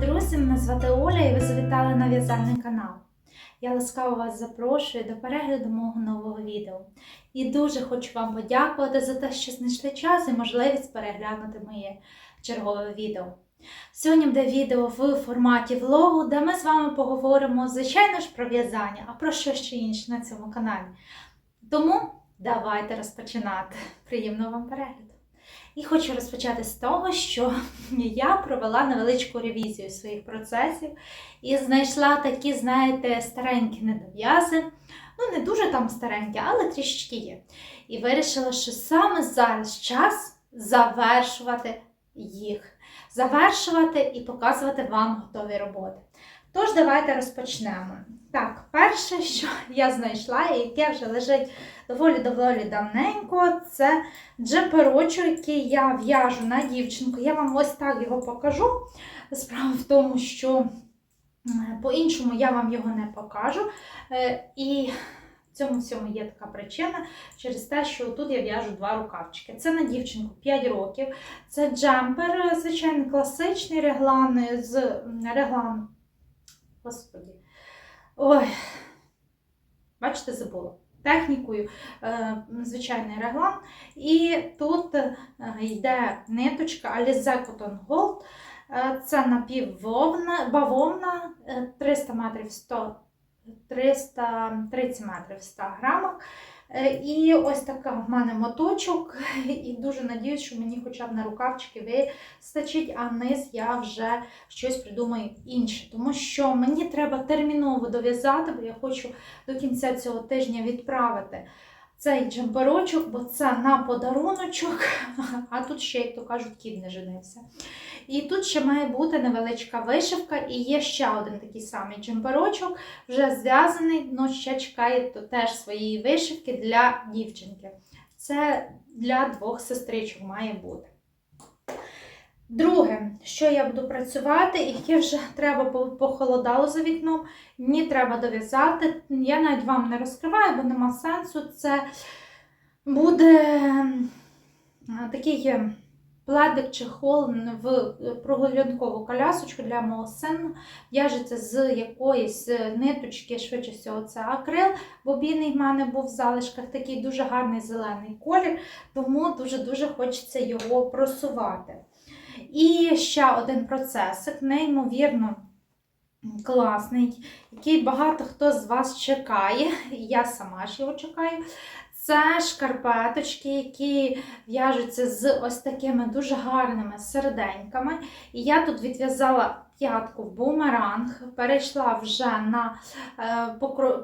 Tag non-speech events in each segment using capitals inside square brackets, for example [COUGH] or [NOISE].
Друзі! Мене звати Оля і ви завітали на в'язальний канал. Я ласкаво вас запрошую до перегляду мого нового відео. І дуже хочу вам подякувати за те, що знайшли час і можливість переглянути моє чергове відео. Сьогодні буде відео в форматі влогу, де ми з вами поговоримо, звичайно ж, про в'язання, а про що ще інше на цьому каналі. Тому давайте розпочинати. Приємного вам перегляду! І хочу розпочати з того, що [LAUGHS] я провела невеличку ревізію своїх процесів і знайшла такі, знаєте, старенькі недов'язи. Ну, не дуже там старенькі, але трішечки є. І вирішила, що саме зараз час завершувати їх. Завершувати і показувати вам готові роботи. Тож, давайте розпочнемо. Так, перше, що [LAUGHS] я знайшла, і яке вже лежить доволі-доволі давненько, це джемперочок, який я в'яжу на дівчинку. Я вам ось так його покажу. Справа в тому, що по-іншому я вам його не покажу. Е, І в цьому всьому є така причина через те, що тут я в'яжу два рукавчики. Це на дівчинку 5 років. Це джемпер, звичайно, класичний реглан з реглан. Господі. Ой, бачите, забула. Технікою, е, звичайний реглан. І тут е, йде ниточка Alize Cotton Gold. Е, Це напіввовна, бавовна 300 метрів 100, 330 метрів в 100 грамах. Е, І ось така в мене моточок, і дуже надіюсь, що мені хоча б на рукавчики вистачить, а низ я вже щось придумаю інше. Тому що мені треба терміново дов'язати, бо я хочу до кінця цього тижня відправити цей джемперочок, бо це на подаруночок, а тут ще, як то кажуть, кіт не женився. І тут ще має бути невеличка вишивка, і є ще один такий самий джемперочок, вже зв'язаний, але ще чекає то теж своєї вишивки для дівчинки. Це для двох сестричок має бути. Друге, що я буду працювати, і яке вже [LAUGHS] треба похолодало за вікном, мені треба дов'язати. Я навіть вам не розкриваю, бо нема сенсу. Це буде такий пледик чи хол в прогулянкову колясочку для мого сина. В'яжеться з якоїсь ниточки, швидше всього, це акрил. Бобійний в мене був в залишках такий дуже гарний зелений колір, тому дуже-дуже хочеться його просувати. І ще один процесик, неймовірно класний, який багато хто з вас чекає, я сама ж його чекаю. Це шкарпеточки, які в'яжуться з ось такими дуже гарними серденьками. І я тут відв'язала п'ятку бумеранг, перейшла вже на е,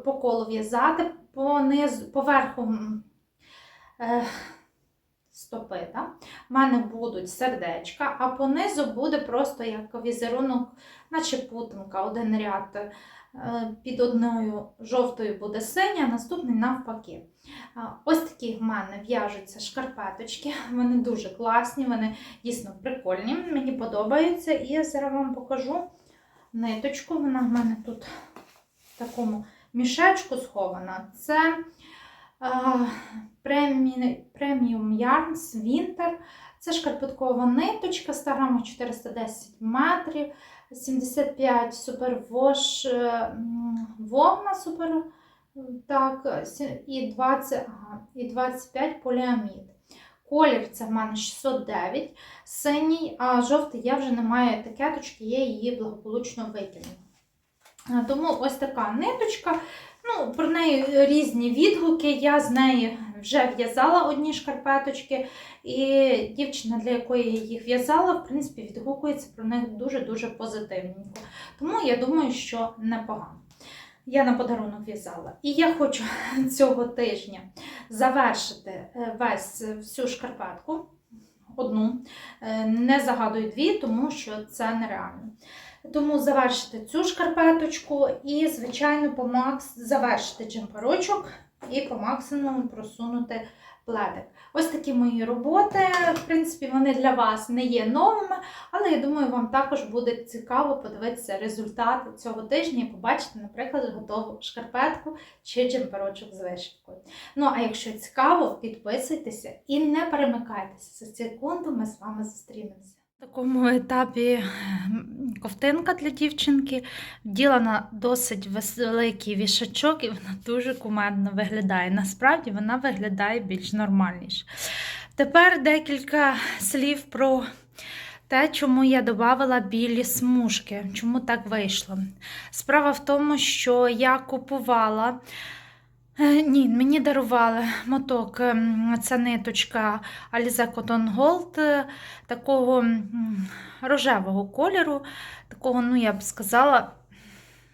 по колу в'язати, поверху. Стопи. У мене будуть сердечка, а понизу буде просто як візерунок, наче путинка, один ряд е, під одною жовтою буде синя, а наступний навпаки. Ось такі в мене в'яжуться шкарпеточки, вони дуже класні, вони дійсно прикольні, мені подобаються. І я зараз вам покажу ниточку. Вона в мене тут в такому мішечку схована. Це преміум Yarns Winter. Це шкарпеткова ниточка, 100 грамів 410 метрів, 75 супервош вовна супер, так, і 20, ага, і 25 поліамід. Колір це в мене 609, синій, а жовтий я вже не маю етикеточки, я її благополучно викинула. Тому ось така ниточка. Ну, Про неї різні відгуки. Я з неї вже в'язала одні шкарпеточки, і дівчина, для якої я їх в'язала, в принципі, відгукується про них дуже-дуже позитивненько. Тому я думаю, що непогано. Я на подарунок в'язала. І я хочу [LAUGHS] цього тижня завершити е, весь всю шкарпетку. Одну, е, не загадую дві, тому що це нереально. Тому завершити цю шкарпеточку і, звичайно, по макс завершити джемперочок і по максимуму просунути пледик. Ось такі мої роботи. В принципі, вони для вас не є новими, але я думаю, вам також буде цікаво подивитися результат цього тижня і побачити, наприклад, готову шкарпетку чи джемперочок з вишивкою. Ну, а якщо цікаво, підписуйтеся і не перемикайтеся. За секунду ми з вами зустрінемося. В такому етапі ковтинка для дівчинки вділана досить великий вішачок, і вона дуже кумедно виглядає. Насправді вона виглядає більш нормальніше. Тепер декілька слів про те, чому я додавала білі смужки, чому так вийшло. Справа в тому, що я купувала. Е, Ні, мені дарували моток. ем, Це ниточка Alize Cotton Gold е, такого рожевого кольору, такого, ну я б сказала,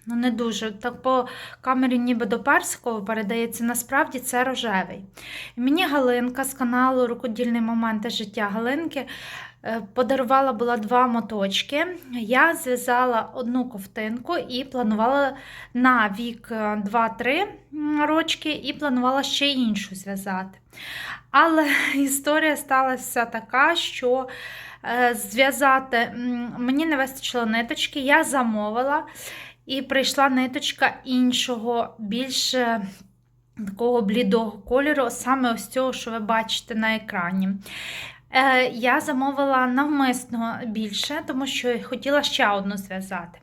ну не дуже. Так по камері ніби до персикового передається, насправді це рожевий. І мені Галинка з каналу Рукодільний моменти життя Галинки подарувала була два моточки. Я зв'язала одну ковтинку і планувала на вік е, 2-3 рочки, і планувала ще іншу зв'язати. Але [LAUGHS] історія сталася така, що е, зв'язати мені не вистачило ниточки, я замовила, і прийшла ниточка іншого, більш е, такого блідого кольору, саме ось цього, що ви бачите на екрані. Е, Я замовила навмисно більше, тому що хотіла ще одну зв'язати.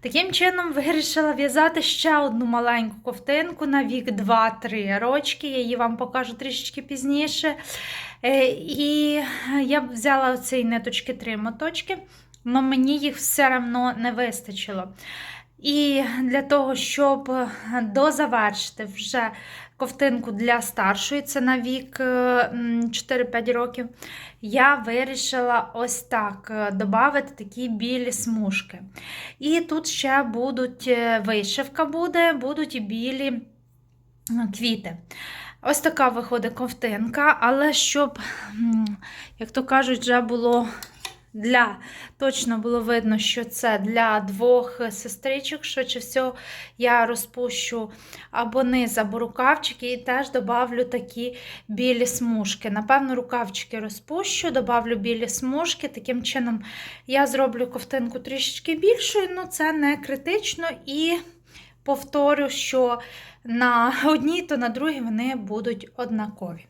Таким чином, вирішила в'язати ще одну маленьку ковтинку на вік 2-3 рочки. Я її вам покажу трішечки пізніше. Е, І я взяла цієї ниточки три моточки, але мені їх все одно не вистачило. І для того, щоб дозавершити вже ковтинку для старшої, це на вік е, 4-5 років, я вирішила ось так додати такі білі смужки. І тут ще будуть е, вишивка буде, будуть і білі е, квіти. Ось така виходить ковтинка, але щоб, як то кажуть, вже було для точно було видно, що це для двох сестричок. Швидше всього, я розпущу або низ, або рукавчики, і теж добавлю такі білі смужки. Напевно, рукавчики розпущу, добавлю білі смужки. Таким чином я зроблю ковтинку трішечки більшою, ну це не критично. І повторю, що на [LAUGHS] одній, то на другій вони будуть однакові.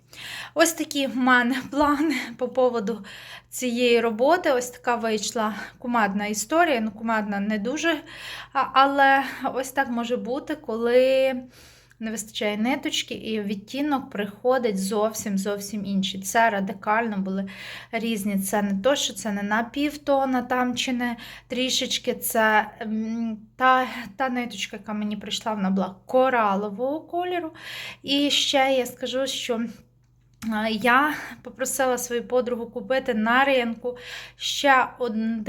Ось такі в мене [LAUGHS] плани по поводу цієї роботи. Ось така вийшла кумадна історія. Ну, кумадна не дуже, але ось так може бути, коли не вистачає ниточки, і відтінок приходить зовсім зовсім інший. Це радикально були різні. Це не то, що це не на півтона там чи не трішечки. Це та, та ниточка, яка мені прийшла, вона була коралового кольору. І ще я скажу, що. Я попросила свою подругу купити на ринку ще один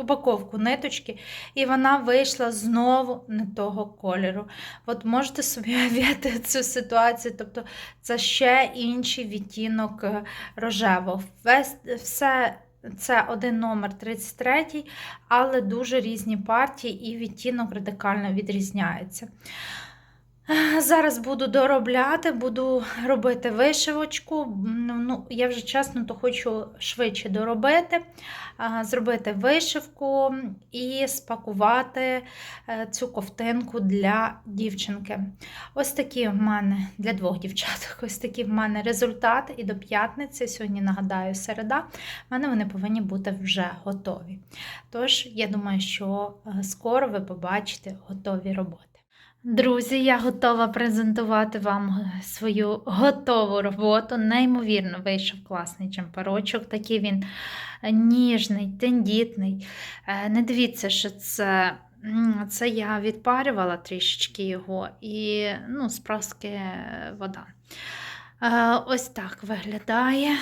упаковку ниточки, і вона вийшла знову не того кольору. От можете собі [LAUGHS] уявити цю ситуацію, тобто це ще інший відтінок е, рожевого. Все це один номер 33, але дуже різні партії, і відтінок радикально відрізняється. Зараз буду доробляти, буду робити вишивочку. Ну, я вже чесно, то хочу швидше доробити, зробити вишивку і спакувати е, цю ковтинку для дівчинки. Ось такі в мене для двох дівчаток. [LAUGHS] Ось такі в мене результати. І до п'ятниці, сьогодні нагадаю, середа, в мене вони повинні бути вже готові. Тож, я думаю, що е, скоро ви побачите готові роботи. Друзі, я готова презентувати вам е, свою готову роботу. Неймовірно, вийшов класний джемперочок. Такий він е, ніжний, тендітний. Е, Не дивіться, що це. Це я відпарювала трішечки його і ну, з праски вода. Е, Ось так виглядає.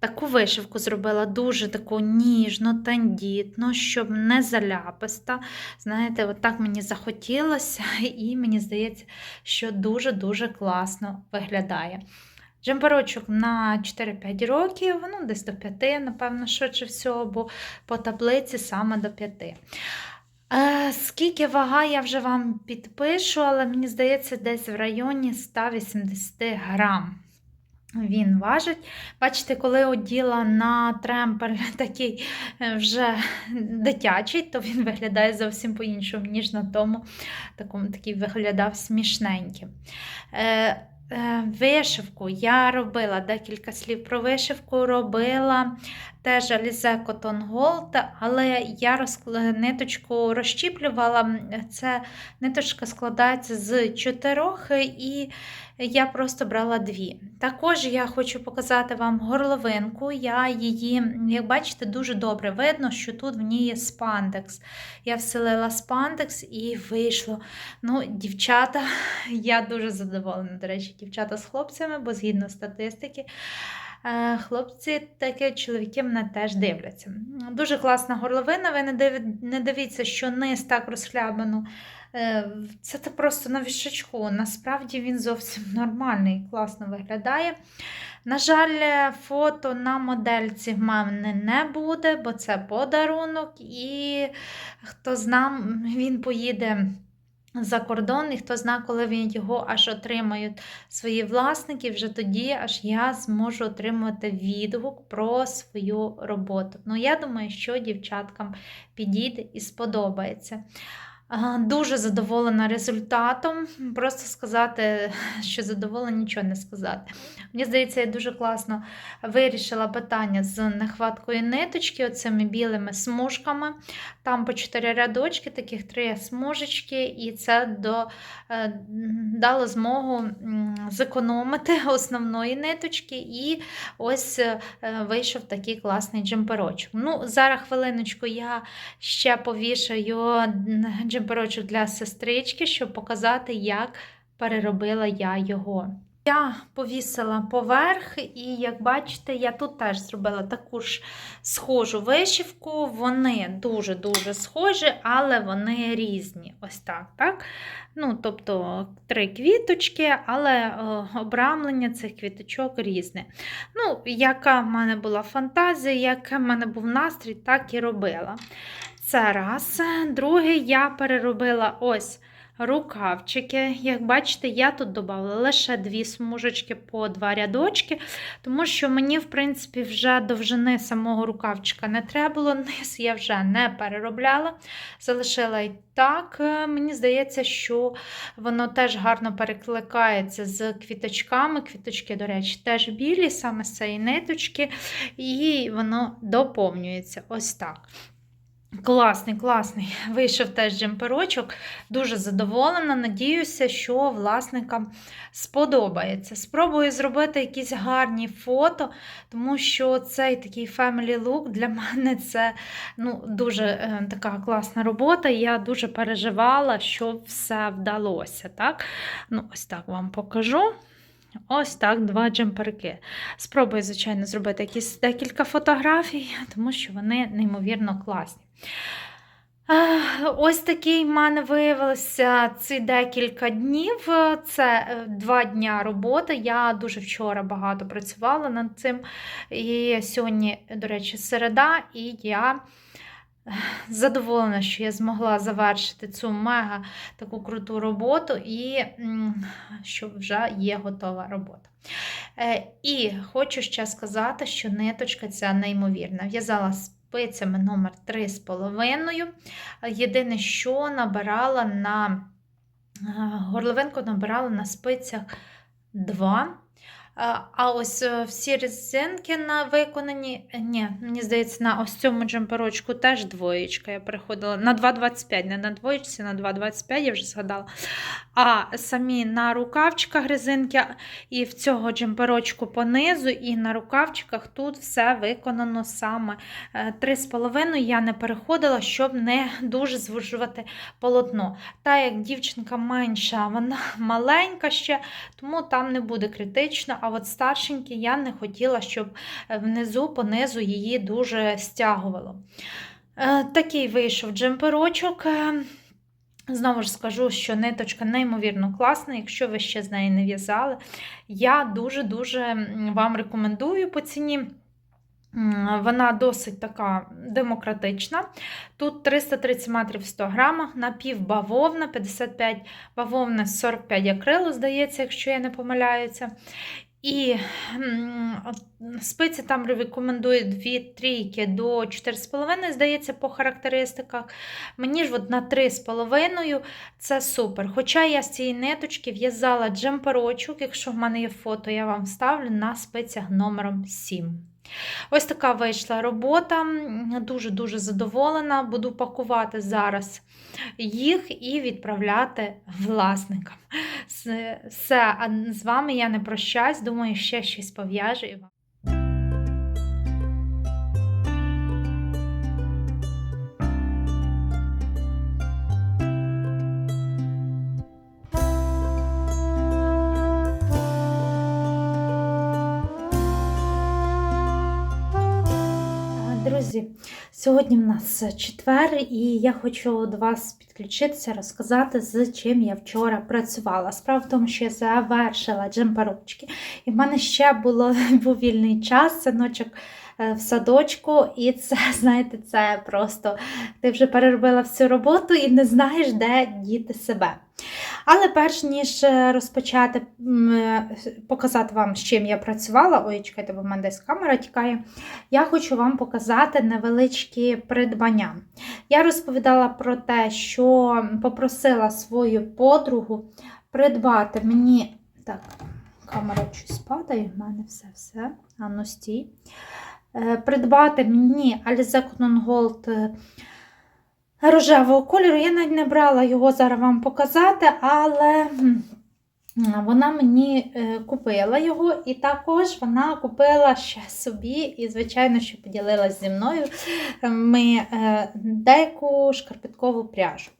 Таку вишивку зробила дуже таку ніжну, тендітну, щоб не заляписта. Знаєте, от так мені захотілося, і мені здається, що дуже-дуже класно виглядає. Джемперочок на 4-5 років, ну десь до 5, напевно, швидше всього, бо по таблиці саме до 5. Е, скільки вага я вже вам підпишу, але мені здається, десь в районі 180 грам. Він важить. Бачите, коли оділа на тремпель [LAUGHS] такий е, вже дитячий, то він виглядає зовсім по-іншому, ніж на тому такому такий виглядав смішненьким. Е, е, вишивку. Я робила декілька слів про вишивку, робила теж Alize Cotton Gold, але я розкла- ниточку розщіплювала. Це ниточка складається з чотирьох, і я просто брала дві. Також я хочу показати вам горловинку. Я її, як бачите, дуже добре видно, що тут в ній є спандекс. Я вселила спандекс і вийшло. Ну, дівчата, [LAUGHS] я дуже задоволена, до речі, дівчата з хлопцями, бо згідно статистики. Е, Хлопці, такі чоловіки мене теж дивляться. Дуже класна горловина. Ви не див- не дивіться, що низ так розхлябано. Е, Це просто на вішачку. Насправді він зовсім [LAUGHS] нормальний, класно виглядає. На жаль, е, фото на модельці в мене не буде, бо це подарунок, і хто зна, він поїде за кордон, і хто зна, коли він його аж отримають свої власники, вже тоді аж я зможу отримати відгук про свою роботу. Ну, я думаю, що дівчаткам підійде і сподобається. Дуже задоволена результатом. Просто сказати, що задоволена, нічого не сказати. Мені здається, я дуже класно вирішила питання з нехваткою ниточки, оцими білими смужками. Там по чотири рядочки, таких три смужечки, і це до, е, дало змогу зекономити [LAUGHS] основної ниточки. І ось е, вийшов такий класний джемперочок. Ну, зараз хвилиночку я ще повішаю м, джемперочок для сестрички, щоб показати, як переробила я його. Я повісила поверх, і, як бачите, я тут теж зробила таку ж схожу вишивку. Вони дуже-дуже схожі, але вони різні. Ось так. так? Ну, Тобто три квіточки, але о, обрамлення цих квіточок різне. Ну, Яка в мене була фантазія, який в мене був настрій, так і робила. Це раз. Друге, я переробила ось рукавчики. Як бачите, я тут додала лише дві смужечки по два рядочки, тому що мені, в принципі, вже довжини самого рукавчика не треба було. Низ я вже не переробляла, залишила і так. Мені здається, що воно теж гарно перекликається з квіточками. Квіточки, до речі, теж білі, саме з цієї ниточки, і воно доповнюється ось так. Класний, класний. Вийшов теж джемперочок. Дуже задоволена. Надіюся, що власникам сподобається. Спробую зробити якісь гарні фото, тому що цей такий family look для [LAUGHS] мене це ну, дуже е, така класна робота. Я дуже переживала, щоб все вдалося. Так? Ну, Ось так вам покажу. Ось так, два джемперки. Спробую, звичайно, зробити якісь декілька фотографій, тому що вони неймовірно класні. Ось такий в мене виявилося ці декілька днів. Це е, два дня роботи. Я дуже вчора багато працювала над цим. І сьогодні, до речі, середа, і я е, задоволена, що я змогла завершити цю мега таку круту роботу, і що вже є готова робота. Е, І хочу ще сказати, що ниточка ця неймовірна. В'язала спицями номер 3,5. Єдине, що набирала на е, горловинку набирала на спицях 2. А а ось е, всі резинки на виконані, е, ні, мені здається, на ось цьому джемперочку теж двоєчка. Я переходила на 2,25, не на двоєчці, на 2,25, я вже згадала. А самі на рукавчиках резинки, і в цього джемперочку понизу, і на рукавчиках тут все виконано саме е, 3,5 я не переходила, щоб не дуже звужувати полотно. Та як дівчинка менша, вона маленька ще, тому там не буде критично. А от старшенькі я не хотіла, щоб е, внизу, понизу її дуже стягувало. Е, Такий вийшов джемперочок. Е, Знову ж скажу, що ниточка неймовірно класна, якщо ви ще з нею не в'язали. Я дуже-дуже вам рекомендую по ціні. Вона досить така демократична. Тут 330 метрів в 100 грамах, напівбавовна, 55 бавовна, 45 акрилу, здається, якщо я не помиляюся. І спиці там рекомендують від трійки до 4,5, здається, по характеристиках. Мені ж от на 3,5 це супер. Хоча я з цієї ниточки в'язала джемперочок, якщо в мене є фото, я вам ставлю на спицях номером 7. Ось така вийшла робота. Дуже-дуже задоволена. Буду пакувати зараз їх і відправляти власникам. Все, а з вами я не прощаюсь. Думаю, ще щось пов'яжу. і вам. Сьогодні в нас четвер, і я хочу до вас підключитися, розказати, з чим я вчора працювала. Справа в тому, що я завершила джемперочки, і в мене ще було, [LAUGHS] був вільний час, синочок е, в садочку, і це, [LAUGHS] знаєте, це просто ти вже переробила всю роботу і не знаєш, де діти себе. Але перш ніж е, розпочати е, показати вам, з чим я працювала, ой, чекайте, бо в мене десь камера тікає, я хочу вам показати невеличкі придбання. Я розповідала про те, що попросила свою подругу придбати мені. Так, камера щось падає, в мене все-все. А ну стій. Е, Придбати мені Alize Gold рожевого кольору. Я навіть не брала його зараз вам показати, але вона мені е, купила його, і також вона купила ще собі, і, звичайно, що поділилася зі мною ми е, деяку шкарпеткову пряжу.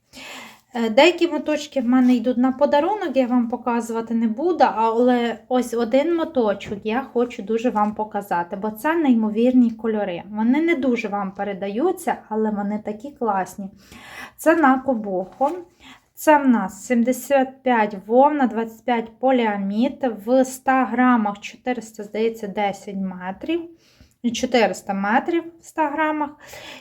Е, Деякі моточки в мене йдуть на подарунок, я вам показувати не буду, але ось один моточок я хочу дуже вам показати, бо це неймовірні кольори. Вони не дуже вам передаються, але вони такі класні. Це на кобохо. Це в нас 75 вовна, 25 поліамід, в 100 грамах 400, здається, 10 метрів. 400 метрів в 100 грамах.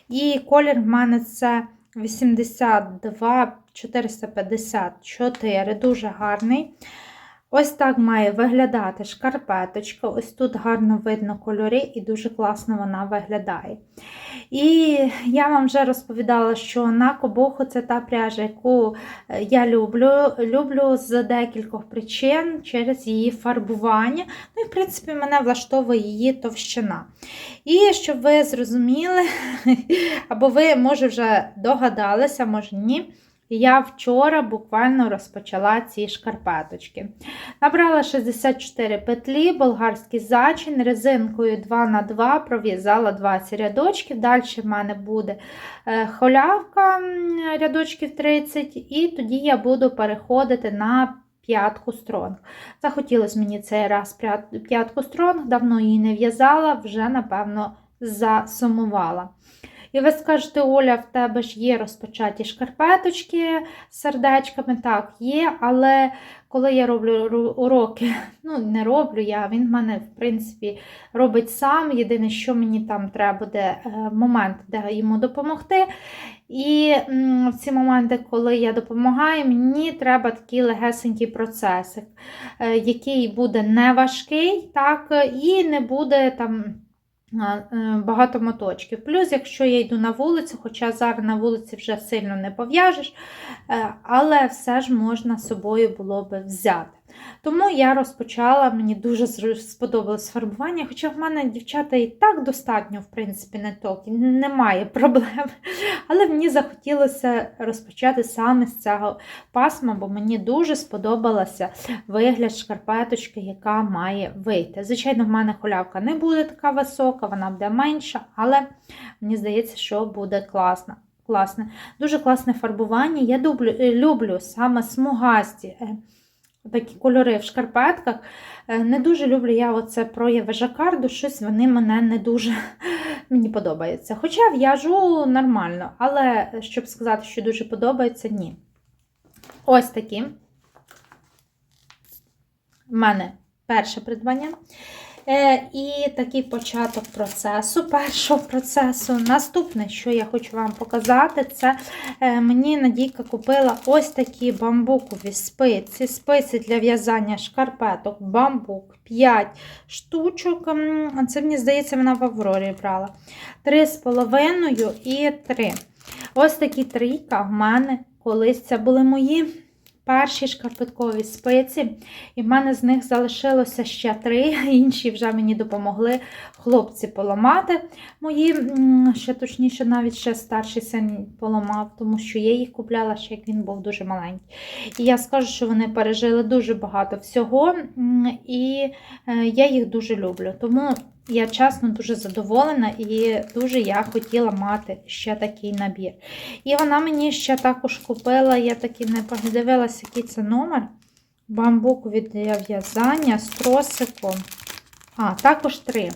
І колір в мене це 82 454, дуже гарний. Ось так має виглядати шкарпеточка. Ось тут гарно видно кольори і дуже класно вона виглядає. І я вам вже розповідала, що на кобоху це та пряжа, яку е, я люблю. Люблю з декількох причин через її фарбування. Ну і, в принципі, мене влаштовує її товщина. І щоб ви зрозуміли, [LAUGHS] або ви, може, вже догадалися, може ні. Я вчора буквально розпочала ці шкарпеточки. Набрала 64 петлі, болгарський зачин, резинкою 2х2 пров'язала 20 рядочків. Далі в мене буде е, холявка рядочків 30, і тоді я буду переходити на п'ятку стронг. Захотілося мені цей раз п'ятку стронг, давно її не в'язала, вже, напевно, засумувала. І ви скажете, Оля, в тебе ж є розпочаті шкарпеточки з сердечками. Так, є, але коли я роблю уроки, [LAUGHS] ну не роблю я, він в мене, в принципі, робить сам. Єдине, що мені там треба буде е, момент, де йому допомогти. І в ці моменти, коли я допомагаю, мені треба такий легесенький процесик, е, який буде не важкий, так, і не буде там. Е, Багато моточків. Плюс, якщо я йду на вулицю, хоча зараз на вулиці вже сильно не пов'яжеш, е, але все ж можна собою було би взяти. Тому я розпочала, мені дуже сподобалось фарбування, хоча в мене дівчата і так достатньо, в принципі, не токі, немає [LAUGHS] проблем. Але мені захотілося розпочати саме з цього пасма, бо мені дуже сподобалася вигляд шкарпеточки, яка має вийти. Звичайно, в мене холявка не буде така висока, вона буде менша, але мені здається, що буде класно. Класне. Дуже класне фарбування. Я люблю, люблю саме смугасті е, такі кольори в шкарпетках. Е, Не дуже люблю я оце прояви жакарду, щось вони мене не дуже [LAUGHS] мені подобаються. Хоча в'яжу нормально, але щоб сказати, що дуже подобається, ні. Ось такі. У мене перше придбання. Е, І такий початок процесу, першого процесу. Наступне, що я хочу вам показати, це е, мені Надійка купила ось такі бамбукові спиці. Спиці для в'язання шкарпеток, бамбук 5 штучок. Це, мені здається, вона в Аврорі брала. 3,5 і 3. Ось такі трійка в мене колись це були мої перші шкарпеткові спиці. І в мене з них залишилося ще три. [LAUGHS] Інші вже мені допомогли хлопці поламати. Мої, ще точніше, навіть ще старший син поламав, тому що я їх купляла ще як він був дуже маленький. І я скажу, що вони пережили дуже багато всього, і е, я їх дуже люблю. Тому я чесно дуже задоволена і дуже я хотіла мати ще такий набір. І вона мені ще також купила, я таки не подивилася, який це номер. Бамбук від в'язання з тросиком. А, також три.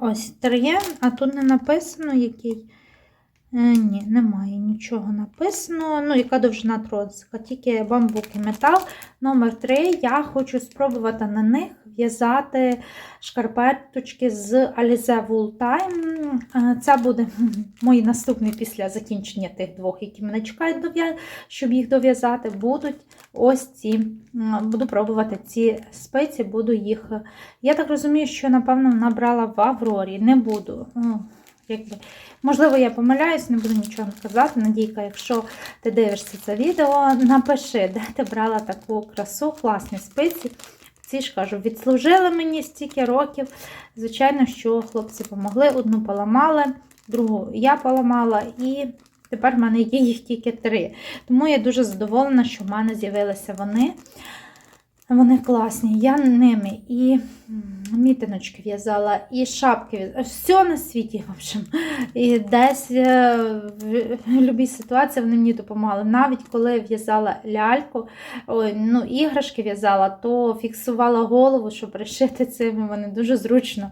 Ось три, а тут не написано який. Е, ні, немає нічого написано. Ну, яка довжина тросика, тільки бамбук і метал. Номер 3. Я хочу спробувати на них в'язати шкарпеточки з Alize Wool Time. Е, Це буде [LAUGHS] мої наступні після закінчення тих двох, які мене чекають, щоб їх дов'язати, будуть ось ці. Буду пробувати ці спиці, буду їх. Я так розумію, що, напевно, набрала в Аврорі. Не буду. Якби, можливо, я помиляюсь, не буду нічого казати. Надійка, якщо ти дивишся це відео, напиши, де ти брала таку красу, класні спиці. Ці ж кажу, відслужили мені стільки років. Звичайно, що хлопці допомогли, одну поламали, другу я поламала, і тепер в мене є їх тільки три. Тому я дуже задоволена, що в мене з'явилися вони. Вони класні. Я ними і мітиночки в'язала, і шапки в'язала. Все на світі, в общем. І десь е, в будь-якій ситуації вони мені допомагали. Навіть коли в'язала ляльку, ну, іграшки в'язала, то фіксувала голову, щоб пришити цим. Вони дуже зручно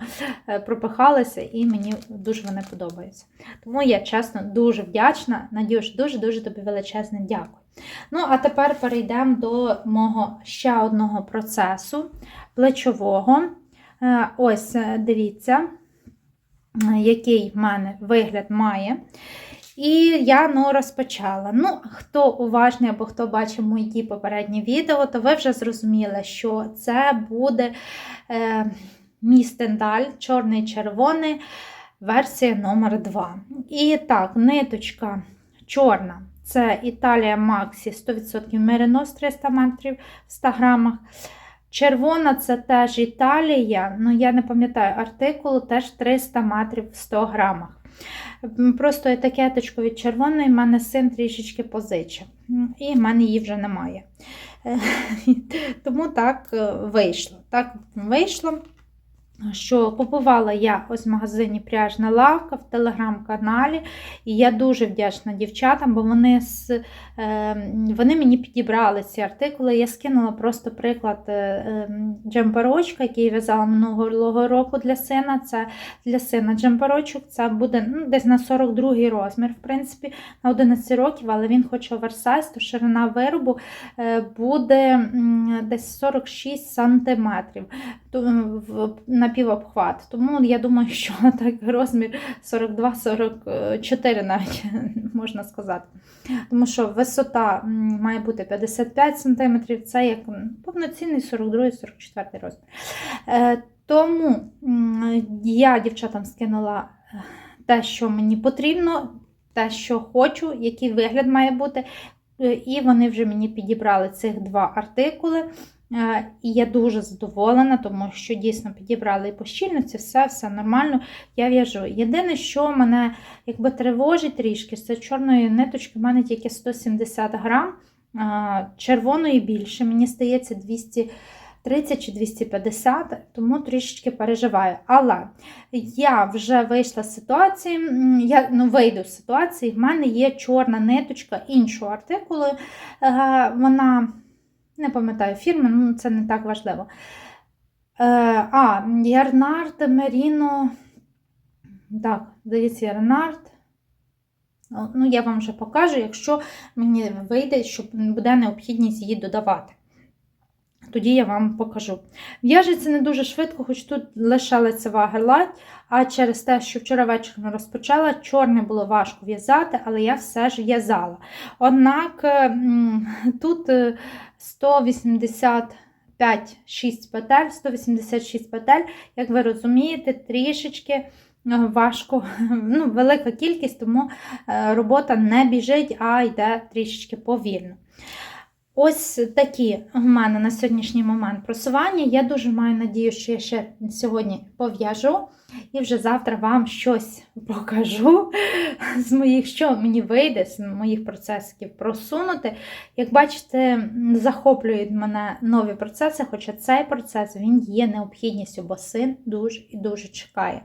е, пропихалися, і мені дуже вони подобаються. Тому я чесно дуже вдячна. Надюш, дуже-дуже тобі величезне дякую. Ну, а тепер перейдемо до мого ще одного процесу плечового. Е, Ось, е, дивіться, який в мене вигляд має. І я ну, розпочала. Ну, хто уважний або хто бачив мої попередні відео, то ви вже зрозуміли, що це буде е, мій стендаль, чорний червоний, версія номер 2. І так, ниточка чорна. Це Італія Максі 100% меринос 300 метрів в 100 грамах. Червона це теж Італія, ну я не пам'ятаю артикулу, теж 300 метрів в 100 грамах. Просто етикеточку від червоної в мене син трішечки позичив. І в мене її вже немає. Е, [LAUGHS] Тому так е, вийшло. Так вийшло що купувала я ось в магазині Пряжна лавка в телеграм-каналі. І я дуже вдячна дівчатам, бо вони е, вони мені підібрали ці артикули. Я скинула просто приклад е, е, джемперочка, який я в'язала минулого року для сина. Це для сина джемперочок. Це буде ну, десь на 42-й розмір, в принципі, на 11 років, але він хоче оверсайз, то ширина виробу буде десь 46 сантиметрів в напівобхват. Тому я думаю, що [LAUGHS] так розмір 42-44 навіть [LAUGHS] можна сказати. Тому що висота має бути 55 см, це як повноцінний 42-44 розмір. Е, Тому я дівчатам скинула е, те, що мені потрібно, те, що хочу, який вигляд має бути. Е, І вони вже мені підібрали цих два артикули. Е, І я дуже задоволена, тому що дійсно підібрали і по щільності, все, все нормально. Я в'яжу. Єдине, що мене якби тривожить трішки, це чорної ниточки, в мене тільки 170 грам, червоної більше, мені здається, 230 чи 250, тому трішечки переживаю. Але я вже вийшла з ситуації, я ну, вийду з ситуації, в мене є чорна ниточка іншого артикулу. Е, Вона не пам'ятаю фірми, ну це не так важливо. Е, а, Ярнард Меріно. Так, здається, Ярнард. Ну, я вам вже покажу, якщо мені вийде, що буде необхідність її додавати. Тоді я вам покажу. В'яжеться не дуже швидко, хоч тут лише лицева гелать, а через те, що вчора вечором розпочала, чорне було важко в'язати, але я все ж в'язала. Однак тут е, 185 6 петель, 186 петель, як ви розумієте, трішечки е, важко, [LAUGHS] ну, велика кількість, тому е, робота не біжить, а йде трішечки повільно. Ось такі в мене на сьогоднішній момент просування. Я дуже маю надію, що я ще сьогодні пов'яжу і вже завтра вам щось покажу з моїх, що мені вийде, з моїх процесів просунути. Як бачите, захоплюють мене нові процеси, хоча цей процес він є необхідністю, бо син дуже і дуже чекає.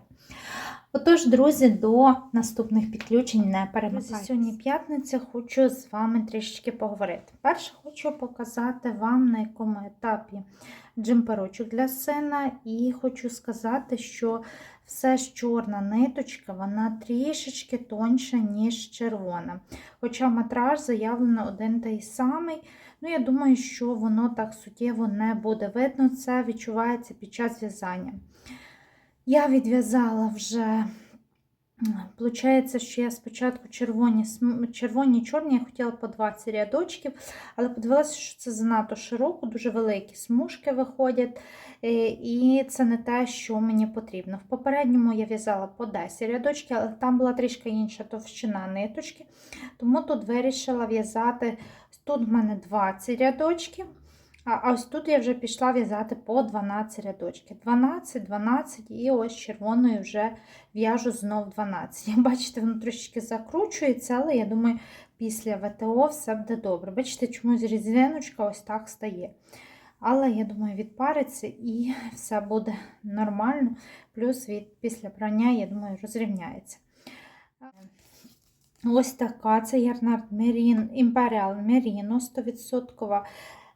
Отож, друзі, до наступних підключень не перемикайтеся. Сьогодні п'ятниця, хочу з вами трішечки поговорити. Перше, хочу показати вам, на якому етапі джемперочок для сина, і хочу сказати, що все ж чорна ниточка, вона трішечки тоньша, ніж червона. Хоча метраж заявлено один той самий. Ну, я думаю, що воно так суттєво не буде видно. Це відчувається під час в'язання. Я відв'язала вже, Получається, що я спочатку червоні, червоні чорні, я хотіла по 20 рядочків, але подивилася, що це занадто широко, дуже великі смужки виходять, е, і це не те, що мені потрібно. В попередньому я в'язала по 10 рядочків, але там була трішки інша товщина ниточки, тому тут вирішила в'язати, тут в мене 20 рядочків. А ось тут я вже пішла в'язати по 12 рядочків. 12, 12 і ось червоною вже в'яжу знов 12. [LAUGHS] Бачите, воно трошечки закручується, але я думаю, після ВТО все буде добре. Бачите, чомусь різиночка ось так стає. Але я думаю, відпариться і [LAUGHS] все буде нормально. Плюс від після прання, я думаю, розрівняється. Ось така це Ярнард Мерін, Імперіал Меріно 100%.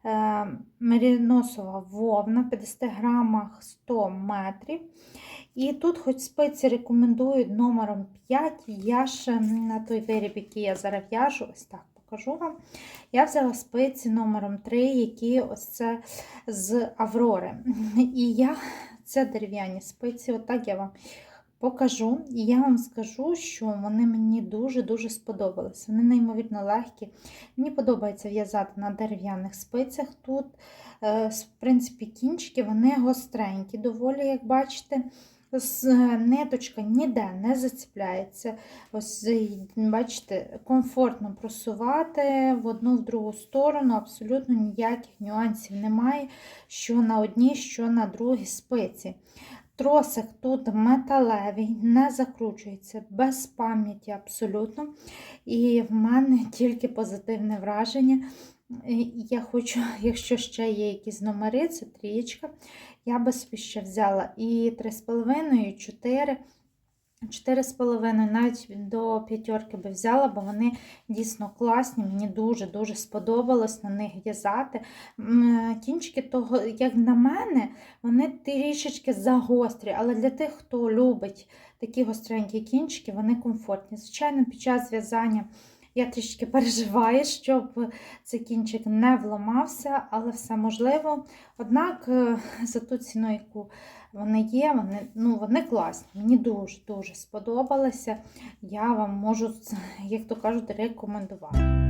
Е, меріносова вовна 50 грамах 100 метрів. І тут, хоч спиці рекомендують номером 5, я ж на той виріб, який я зараз в'яжу, ось так покажу вам. Я взяла спиці номером 3, які ось це з Аврори. І я це дерев'яні спиці, отак я вам покажу. І я вам скажу, що вони мені дуже-дуже сподобалися. Вони неймовірно легкі. Мені подобається в'язати на дерев'яних спицях. Тут, е, в принципі, кінчики вони гостренькі, доволі, як бачите. Ниточка ніде не заціпляється. Ось, бачите, комфортно просувати в одну в другу сторону, абсолютно ніяких нюансів немає, що на одній, що на другій спиці. Тросик тут металевий, не закручується, без пам'яті абсолютно. І в мене [LAUGHS] тільки позитивне враження. Я хочу, [LAUGHS] якщо ще є якісь номери, це трієчка. Я би собі ще взяла і 3,5, і 4. 4,5 навіть до п'ятерки би взяла, бо вони дійсно класні. Мені дуже-дуже сподобалось на них в'язати. Кінчики того, як на мене, вони трішечки загострі, але для тих, хто любить такі гостренькі кінчики, вони комфортні. Звичайно, під час в'язання. Я трішки переживаю, щоб цей кінчик не вламався, але все можливо. Однак е, за ту ціну, яку вони є, вони ну, вони класні. Мені дуже-дуже сподобалися. Я вам можу, як то кажуть, рекомендувати.